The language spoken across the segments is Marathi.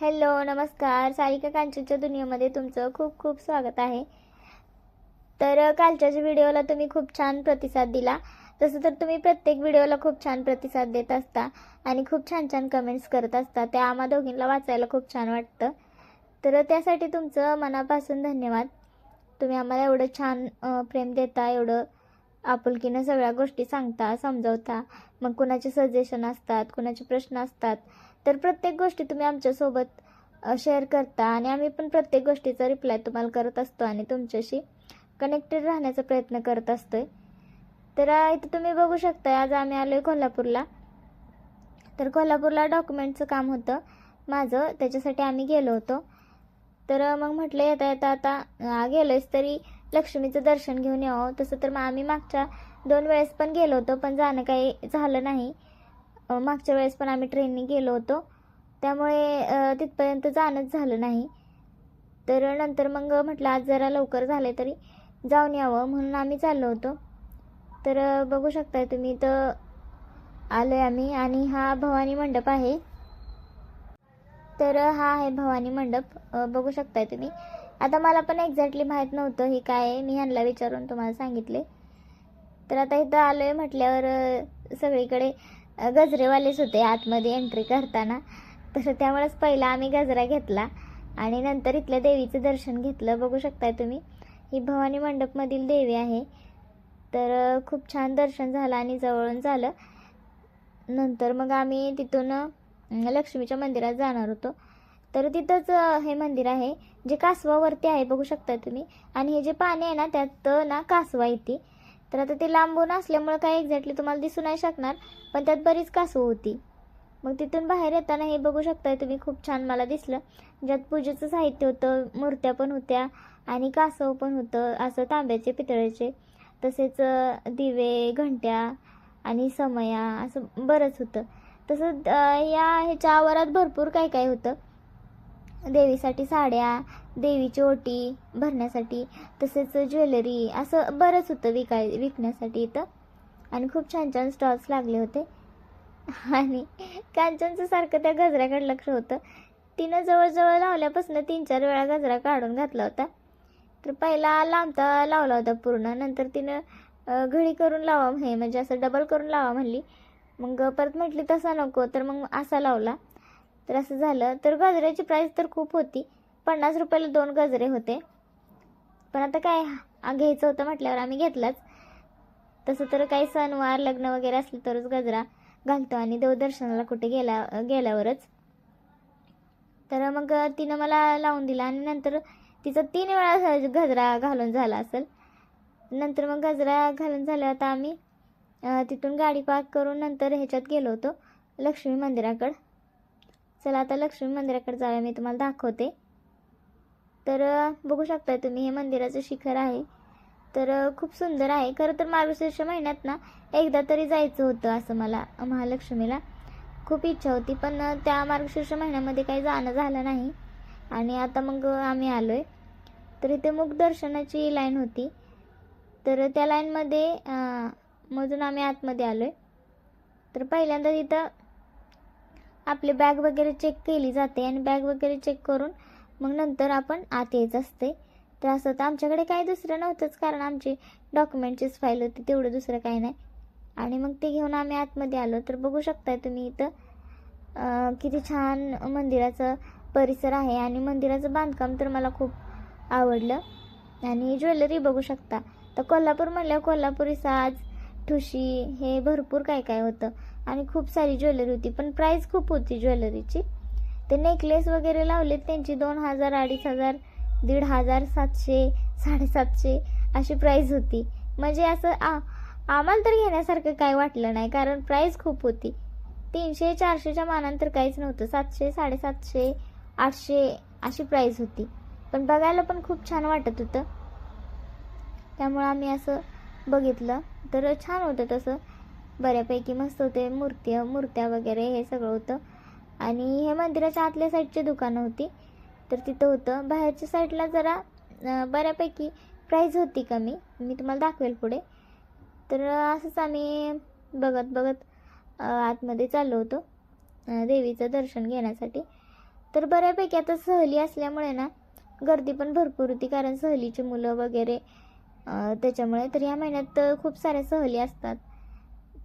हॅलो नमस्कार. सारिका कांचनच्या दुनियेमध्ये तुमचं खूप खूप स्वागत आहे. तर अ, कालच्या व्हिडिओला तुम्ही खूप छान प्रतिसाद दिला तसं तर तुम्ही प्रत्येक व्हिडिओला खूप छान प्रतिसाद देत असता आणि खूप छान छान कमेंट्स करत असता. त्या आम्हा दोघींना वाचायला खूप छान वाटतं. तर त्यासाठी तुमचं मनापासून धन्यवाद. तुम्ही आम्हाला एवढं छान प्रेम देता एवढं आपुलकीनं सगळ्या गोष्टी सांगता समजवता. मग कुणाचे सजेशन असतात कुणाचे प्रश्न असतात तर प्रत्येक गोष्टी तुम्ही आमच्यासोबत शेअर करता आणि आम्ही पण प्रत्येक गोष्टीचा रिप्लाय तुम्हाला करत असतो आणि तुमच्याशी कनेक्टेड राहण्याचा प्रयत्न करत असतोय. तर इथं तुम्ही बघू शकता आज आम्ही आलो आहे कोल्हापूरला. तर कोल्हापूरला डॉक्युमेंटचं काम होतं. माझं त्याच्यासाठी आम्ही गेलो होतो. तर मग म्हटलं येता येता आता अ, तरी लक्ष्मीचं दर्शन घेऊन यावं. तसं तर मग आम्ही मागच्या दोन वेळेस पण गेलो होतो पण जाणं काही झालं नाही. मागच्या वेळेस पण आम्ही ट्रेनने गेलो होतो. त्यामुळे तिथपर्यंत जाणंच झालं नाही. तर नंतर मग म्हटलं आज जरा लवकर झाले तरी जाऊन यावं म्हणून आम्ही चाललो होतो. तर बघू शकताय तुम्ही तर आलो आहे आम्ही आणि हा भवानी मंडप आहे. तर हा आहे भवानी मंडप. बघू शकताय तुम्ही. आता मला पण एक्झॅक्टली माहीत नव्हतं हे काय आहे. मी ह्यांना विचारून तुम्हाला सांगितले. तर आता इथं आलो आहे म्हटल्यावर सगळीकडे गजरेवालेच होते आतमध्ये एंट्री करताना. तर त्यामुळेच पहिला आम्ही गजरा घेतला आणि नंतर इथल्या देवीचं दर्शन घेतलं. बघू शकताय तुम्ही ही भवानी मंडपमधील देवी आहे. तर खूप छान दर्शन झालं आणि जवळून झालं. नंतर मग आम्ही तिथून लक्ष्मीच्या मंदिरात जाणार होतो. तर तिथंच हे मंदिर आहे जे कासवावरती आहे बघू शकता तुम्ही. आणि हे जे पाणी आहे ना त्यात ना कासवा येते. तर आता ते लांबून असल्यामुळं काय एक्झॅक्टली तुम्हाला दिसू नाही शकणार पण त्यात बरीच कासव होती. मग तिथून बाहेर येताना हे बघू शकताय तुम्ही खूप छान मला दिसलं. ज्यात पूजेचं साहित्य होतं मूर्त्या पण होत्या आणि कासव पण होतं असं तांब्याचे पितळेचे. तसेच दिवे घंट्या आणि समया असं बरंच होतं. तसं या ह्याच्या आवारात भरपूर काय काय होतं. देवीसाठी साड्या देवीची ओटी भरण्यासाठी तसेच ज्वेलरी असं बरंच होतं विकाय विकण्यासाठी इथं. आणि खूप छान छान स्टॉल्स लागले होते. आणि कांचनचं सारखं त्या गजऱ्याकडे लक्ष होतं. तिनं जवळजवळ लावल्यापासून तीन चार वेळा गजरा काढून घातला होता. तर पहिला लांबता लावला होता पूर्ण. नंतर तिनं घडी करून लावा हे म्हणजे असं डबल करून लावा म्हणली. मग परत म्हटली तसा नको. तर मग असा लावला. तर असं झालं. तर गजऱ्याची प्राईस तर खूप होती. पन्नास रुपयाला दोन गजरे होते. पण आता काय घ्यायचं होतं म्हटल्यावर आम्ही घेतलाच. तसं तर काही सणवार लग्न वगैरे असलं तरच गजरा घालतो आणि देवदर्शनाला कुठे गेल्या गेल्यावरच. तर मग तिनं मला लावून दिला आणि नंतर तिचा तीन वेळा गजरा घालून झाला असेल. नंतर मग गजरा घालून झाल्यावर आता आम्ही तिथून गाडी पार्क करून नंतर ह्याच्यात गेलो होतो लक्ष्मी मंदिराकडं. चला आता लक्ष्मी मंदिराकडे जाऊया मी तुम्हाला दाखवते. तर बघू शकता तुम्ही हे मंदिराचं शिखर आहे. तर खूप सुंदर आहे. खरं तर मार्गशीर्ष महिन्यात ना एकदा तरी जायचं होतं असं मला महालक्ष्मीला. खूप इच्छा होती पण त्या मार्गशीर्ष महिन्यामध्ये काही जाणं झालं नाही. आणि आता मग आम्ही आलो आहे तर इथे मुख दर्शनाची लाईन होती. तर त्या लाईनमध्ये मधून आम्ही आतमध्ये आलो आहे तर पहिल्यांदा तिथं आपली बॅग वगैरे चेक केली जाते. आणि बॅग वगैरे चेक करून मग नंतर आपण आत यायचं असते तर असं तर आमच्याकडे काही दुसरं नव्हतंच कारण आमची डॉक्युमेंटचीच फाईल होती. तेवढं दुसरं काही नाही. आणि मग ते घेऊन आम्ही आतमध्ये आलो. तर बघू शकताय तुम्ही इथं किती छान मंदिराचं परिसर आहे. आणि मंदिराचं बांधकाम तर मला खूप आवडलं. आणि ज्वेलरी बघू शकता. तर कोल्हापूर म्हणल्यावर कोल्हापुरी साज ठुशी हे भरपूर काय काय होतं. आणि खूप सारी ज्वेलरी होती. पण प्राईस खूप होती ज्वेलरीची. ते नेकलेस वगैरे लावलेत त्यांची दोन हजार अडीच हजार दीड हजार सातशे साडेसातशे अशी प्राईज होती. म्हणजे असं आ आम्हाला तर घेण्यासारखं काय वाटलं नाही कारण प्राईज खूप होती. तीनशे चारशेच्या मानांतर काहीच नव्हतं. सातशे साडेसातशे आठशे अशी प्राईज होती. पण बघायला पण खूप छान वाटत होतं. त्यामुळं आम्ही असं बघितलं. तर छान होतं तसं. बऱ्यापैकी मस्त होते मूर्ती मूर्त्या वगैरे हे सगळं होतं. आणि हे मंदिराच्या आतल्या साईडची दुकानं होती. तर तिथं होतं. बाहेरच्या साईडला जरा बऱ्यापैकी प्राईज होती कमी. मी तुम्हाला दाखवेल पुढे. तर असंच आम्ही बघत बघत आतमध्ये चाललो होतो देवीचं दर्शन घेण्यासाठी. तर बऱ्यापैकी आता सहली असल्यामुळे ना गर्दी पण भरपूर होती. कारण सहलीची मुलं वगैरे त्याच्यामुळे. तर ह्या महिन्यात खूप साऱ्या सहली असतात.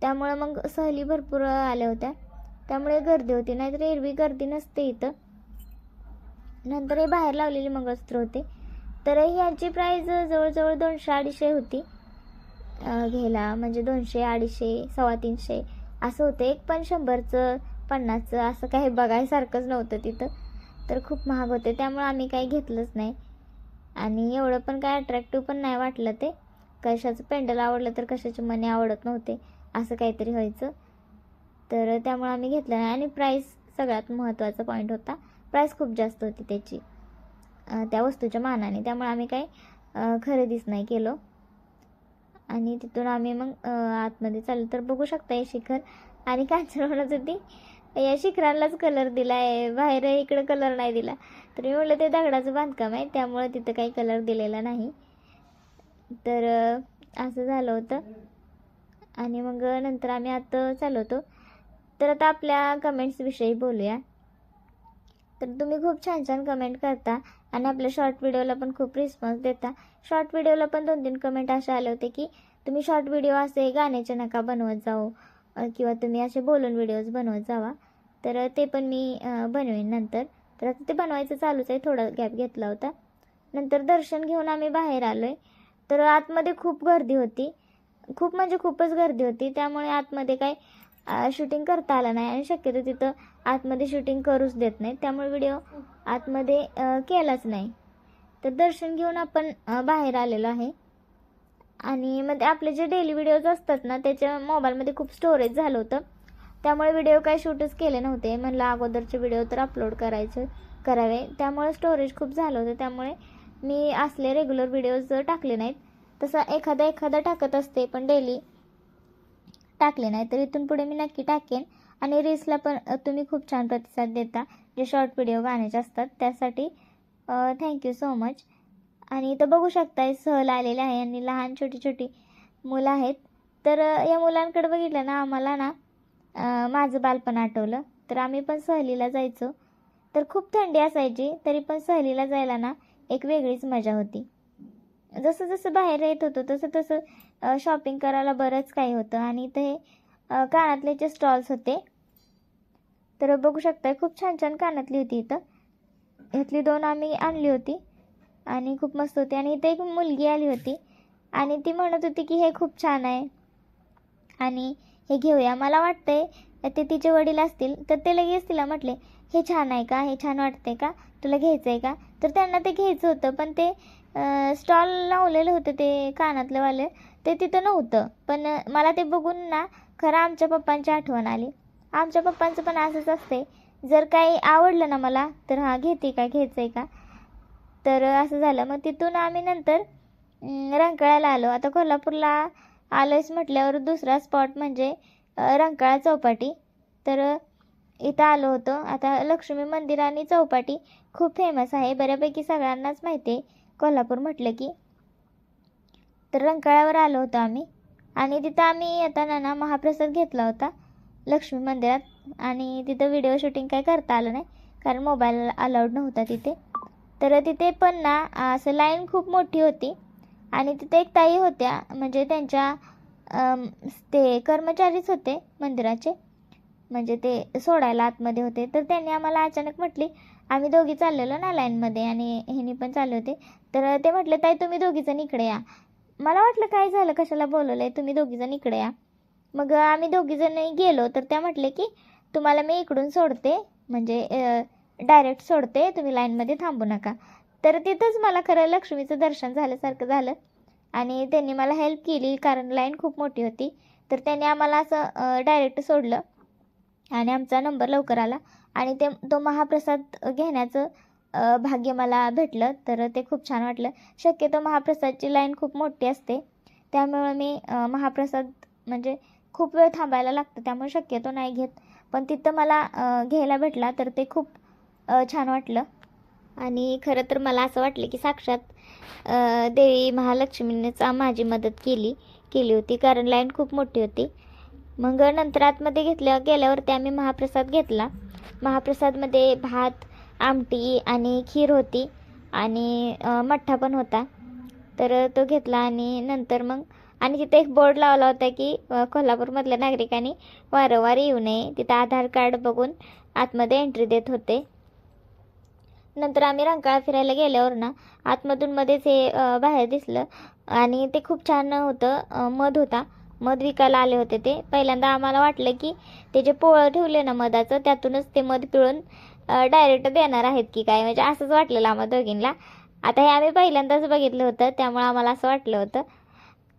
त्यामुळे मग सहली भरपूर आल्या होत्या. त्यामुळे गर्दी होती. नाहीतर एरवी गर्दी नसते इथं. नंतर हे बाहेर लावलेले मंगळसूत्र होते. तर ह्याची प्राईज जवळजवळ दोनशे अडीचशे होती. घ्यायला. म्हणजे दोनशे अडीचशे सव्वा तीनशे असं होतं. एक पण शंभरचं पन्नासचं असं काही बघायसारखंच नव्हतं तिथं. तर खूप महाग होते. त्यामुळे आम्ही काही घेतलंच नाही. आणि एवढं पण काय अट्रॅक्टिव्ह पण नाही वाटलं ते. कशाचं पेंडल आवडलं तर कशाचे मनी आवडत नव्हते. असं काहीतरी व्हायचं. तर त्यामुळे आम्ही घेतलं नाही. आणि प्राईस सगळ्यात महत्त्वाचा पॉईंट होता. प्राईस खूप जास्त होती त्याची. त्या वस्तूच्या मानाने. त्यामुळे आम्ही काही खरेदीच नाही केलो. आणि तिथून आम्ही मग आतमध्ये चाललो. तर बघू शकता हे शिखर आणि कांचन म्हणत होती. या शिखरांनाच कलर दिला आहे बाहेर इकडं कलर नाही दिला. तर मी म्हटलं ते दगडाचं बांधकाम आहे. त्यामुळं तिथं काही कलर दिलेला नाही. तर असं झालं होतं. आणि मग नंतर आम्ही आता चालवतो तर आता आपल्या कमेंट्सविषयी बोलूया. तर तुम्ही खूप छान छान कमेंट करता आणि आपल्या शॉर्ट व्हिडिओला पण खूप रिस्पॉन्स देता. शॉर्ट व्हिडिओला पण दोन तीन कमेंट असे आले होते की तुम्ही शॉर्ट व्हिडिओ असे गाण्याचे नका बनवत जाऊ किंवा तुम्ही असे बोलून व्हिडिओज बनवत जावा. तर ते पण मी बनवेन नंतर. तर आता ते बनवायचं चालूच आहे थोडा गॅप घेतला होता. नंतर दर्शन घेऊन आम्ही बाहेर आलो आहे तर आतमध्ये खूप गर्दी होती. खूप म्हणजे खूपच गर्दी होती. त्यामुळे आतमध्ये काय शूटिंग करता आलं नाही आणि शक्यतो तिथं आतमध्ये शूटिंग करूच देत नाही. त्यामुळे व्हिडिओ आतमध्ये केलाच नाही. तर दर्शन घेऊन आपण बाहेर आलेलो आहे. आणि मग ते आपले जे डेली व्हिडिओज असतात ना त्याच्या मोबाईलमध्ये खूप स्टोरेज झालं होतं. त्यामुळे व्हिडिओ काय शूटच केले नव्हते. म्हणलं अगोदरचे व्हिडिओ तर अपलोड करायचे करावे. त्यामुळे स्टोरेज खूप झालं होतं. त्यामुळे मी असले रेग्युलर व्हिडिओज टाकले नाहीत तसं एखादा एखादा टाकत असते. पण डेली टाकले नाही तर इथून पुढे मी नक्की टाकेन. आणि रील्सला पण तुम्ही खूप छान प्रतिसाद देता जे शॉर्ट व्हिडिओ गाण्याचे असतात त्यासाठी थँक्यू सो मच आणि इथं बघू शकताय सहल आलेले आहे आणि लहान छोटी छोटी मुलं आहेत. तर या मुलांकडे बघितलं ना आम्हाला ना माझं बालपण आठवलं. तर आम्ही पण सहलीला जायचो. तर खूप थंडी असायची तरी पण सहलीला जायला ना एक वेगळीच मजा होती. जसं जसं बाहेर येत होतो तसं तसं शॉपिंग करायला बरंच काही होतं. आणि ते कानातले जे स्टॉल्स होते तर बघू शकताय खूप छान छान कानातली होती इथं. ह्यातली दोन आम्ही आणली होती आणि खूप मस्त होती. आणि इथे एक मुलगी आली होती आणि ती म्हणत होती की हे खूप छान आहे आणि हे घेऊया. मला वाटतंय ते तिचे वडील असतील तर ते लगेच तिला म्हटले हे छान आहे का? हे छान वाटतंय का? तुला घ्यायचं आहे का? तर त्यांना ते घ्यायचं होतं पण ते स्टॉल लावलेलं होतं ते कानातलंवाले ते तिथं नव्हतं. पण मला ते बघून ना खरं आमच्या पप्पांची आठवण आली. आमच्या पप्पांचं पण असंच असते जर काही आवडलं ना मला तर हां घेते का घ्यायचं आहे का? तर असं झालं. मग तिथून आम्ही नंतर रंकाळ्याला आलो. आता कोल्हापूरला आलोच म्हटल्यावर दुसरा स्पॉट म्हणजे रंकाळा चौपाटी. तर इथं आलो होतो. आता लक्ष्मी मंदिर आणि चौपाटी खूप फेमस आहे. बऱ्यापैकी सगळ्यांनाच माहिती आहे कोल्हापूर म्हटलं की. तर रंकाळ्यावर आलो होतो आम्ही. आणि तिथं आम्ही येताना ना महाप्रसाद घेतला होता लक्ष्मी मंदिरात. आणि तिथं व्हिडिओ शूटिंग काय करता आलं नाही कारण मोबाईल अलाउड नव्हता तिथे. तर तिथे पण ना असं लाईन खूप मोठी होती. आणि तिथे एक ताई होत्या म्हणजे त्यांच्या ते कर्मचारीच होते मंदिराचे. म्हणजे ते सोडायला आतमध्ये होते. तर त्यांनी आम्हाला अचानक म्हटली आम्ही दोघी चाललेलो ना लाईनमध्ये आणि हिनी पण चालले होते. तर ते म्हटले ताई तुम्ही दोघीजण इकडे या. मला वाटलं काय झालं? कशाला बोलवलं आहे तुम्ही दोघीजण इकडे या. मग आम्ही दोघीजणही गेलो तर त्या म्हटले की तुम्हाला मी इकडून सोडते म्हणजे डायरेक्ट सोडते तुम्ही लाईनमध्ये थांबू नका. तर तिथंच मला खरं लक्ष्मीचं दर्शन झाल्यासारखं झालं. आणि त्यांनी मला हेल्प केली कारण लाईन खूप मोठी होती. तर त्यांनी आम्हाला असं डायरेक्ट सोडलं. आणि आमचा नंबर लवकर आला. आणि ते तो महाप्रसाद घेण्याचं भाग्य मला भेटलं तर ते खूप छान वाटलं. शक्यतो महाप्रसादची लाईन खूप मोठी असते. त्यामुळे मी महाप्रसाद म्हणजे खूप वेळ थांबायला लागतं त्यामुळे शक्यतो नाही घेत. पण तिथं मला घ्यायला भेटला तर ते खूप छान वाटलं. आणि खरं तर मला असं वाटलं की साक्षात देवी महालक्ष्मीनेच माझी मदत केली केली होती कारण लाईन खूप मोठी होती. मग नंतर आतमध्ये घेतल्या गेल्यावरती आम्ही महाप्रसाद घेतला. महाप्रसादमध्ये भात आमटी आणि खीर होती आणि मठ्ठा पण होता. तर तो घेतला आणि नंतर मग आणि तिथे एक बोर्ड लावला होता की कोल्हापूरमधल्या नागरिकांनी वारंवार येऊ नये. तिथं आधार कार्ड बघून आतमध्ये एंट्री देत होते. नंतर आम्ही रंकाळा फिरायला गेल्यावर ना आतमधून मध्येच हे बाहेर दिसलं. आणि ते खूप छान होतं. मध होता. मध विकायला आले होते ते. पहिल्यांदा आम्हाला वाटलं की ते जे पोळं ठेवले ना मधाचं त्यातूनच ते मध पिळून डायरेक्ट देणार आहेत की काय? म्हणजे असंच वाटलेलं आम्हाला दोघींना. आता हे आम्ही पहिल्यांदाच बघितलं होतं त्यामुळं आम्हाला असं वाटलं होतं.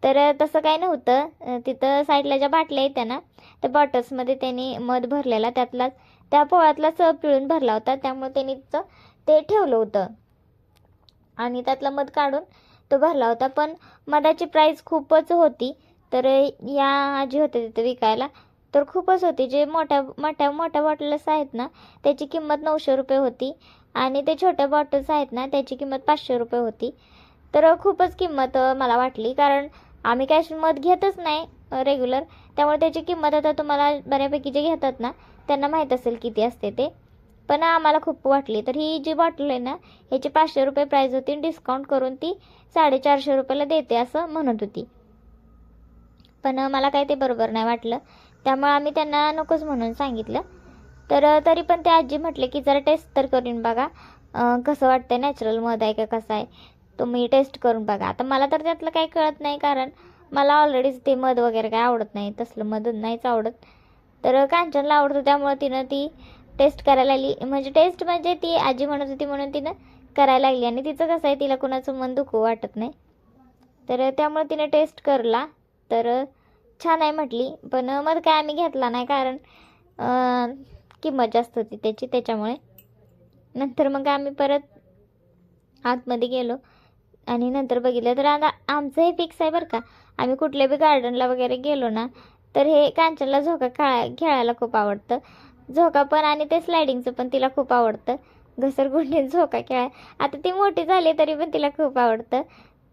तर तसं काही नव्हतं. तिथं साईडला ज्या बाटल्या आहेत ना त्या बॉटल्समध्ये त्यांनी मध भरलेला त्यातलाच त्या पोळ्यातलाच पिळून भरला होता. त्यामुळे त्यांनी ते ठेवलं होतं. आणि त्यातला मध काढून तो भरला होता. पण मधाची प्राईस खूपच होती. तर या आजी होते तिथं विकायला. तर खूपच होती. जे मोठ्या मोठ्या मोठ्या बॉटल्स आहेत ना त्याची किंमत नऊशे रुपये होती. आणि ते छोट्या बॉटल्स आहेत ना त्याची किंमत पाचशे रुपये होती. तर खूपच किंमत मला वाटली. कारण आम्ही कॅश मध घेतच नाही रेग्युलर त्यामुळे त्याची किंमत आता तुम्हाला बऱ्यापैकी जे घेतात ना त्यांना माहीत असेल किती असते ते. पण आम्हाला खूप वाटली. तर ही जी बॉटल आहे ना ह्याची पाचशे रुपये प्राईज होती. डिस्काउंट करून ती साडेचारशे रुपयाला देते असं म्हणत होती. पण मला काही ते बरोबर नाही वाटलं. त्यामुळे आम्ही त्यांना नकोच म्हणून सांगितलं. तर तरी पण ते आजी म्हटले की जरा टेस्ट तर करून बघा. कसं वाटतं नॅचरल मध आहे का? कसं आहे? तुम्ही टेस्ट करून बघा. आता मला तर त्यातलं काही कळत नाही कारण मला ऑलरेडीच ते मध वगैरे काय आवडत नाही. तसलं मध नाहीच आवडत. तर कांचनला आवडतं. त्यामुळं तिनं ती टेस्ट करायला लागली. म्हणजे टेस्ट म्हणजे ती आजी म्हणत होती म्हणून तिनं करायला लागली. आणि तिचं कसं आहे? तिला कुणाचं मन दुखू वाटत नाही. तर त्यामुळे तिने टेस्ट करला. तर छान आहे म्हटली. पण मग काय आम्ही घेतला नाही कारण किंमत जास्त होती त्याची त्याच्यामुळे. नंतर मग आम्ही परत आतमध्ये गेलो. आणि नंतर बघितलं तर आता आमचं हे फिक्स आहे बरं का. आम्ही कुठल्या बी गार्डनला वगैरे गेलो ना तर हे कांचनला झोका खेळा खेळायला खूप आवडतं. झोका पण आणि ते स्लायडिंगचं पण तिला खूप आवडतं. घसरगुंडीत झोका खेळा आता ती मोठी झाली तरी पण तिला खूप आवडतं.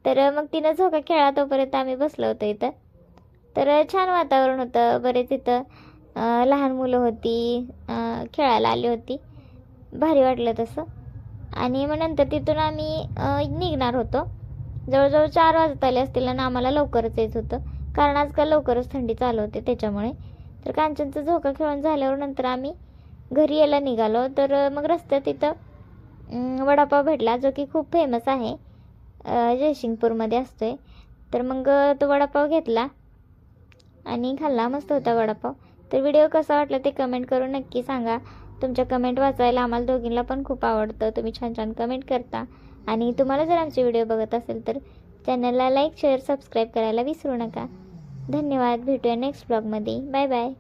तर मग तिनं झोका खेळा तोपर्यंत आम्ही बसलो होतो इथं. तर छान वातावरण होतं. बरेच तिथं लहान मुलं होती खेळायला आली होती. भारी वाटलं तसं. आणि मग नंतर तिथून आम्ही निघणार होतो. जवळजवळ चार वाजत आले असतील आणि आम्हाला लवकरच येत होतं. कारण आजकाल लवकरच थंडी चालू होते त्याच्यामुळे. तर कांचनचं झोका खेळून झाल्यावर नंतर आम्ही घरी यायला निघालो. तर मग रस्त्यात तिथं वडापाव भेटला जो की खूप फेमस आहे. जयशिंगपूरमध्ये जयसिंगपूरमध्ये असतोय. तर मग तो वडापाव घेतला. आणि खाल्ला मस्त होता वडापाव. तर व्हिडिओ कसा वाटला ते कमेंट करून नक्की सांगा. तुमच्या कमेंट वाचायला आम्हाला दोघींना पण खूप आवडतं. तुम्ही छान छान कमेंट करता. आणि तुम्हाला जर आमचे व्हिडिओ बघत असेल तर चॅनलला लाईक शेअर सबस्क्राईब करायला विसरू नका. धन्यवाद. भेटूया नेक्स्ट ब्लॉगमध्ये बाय बाय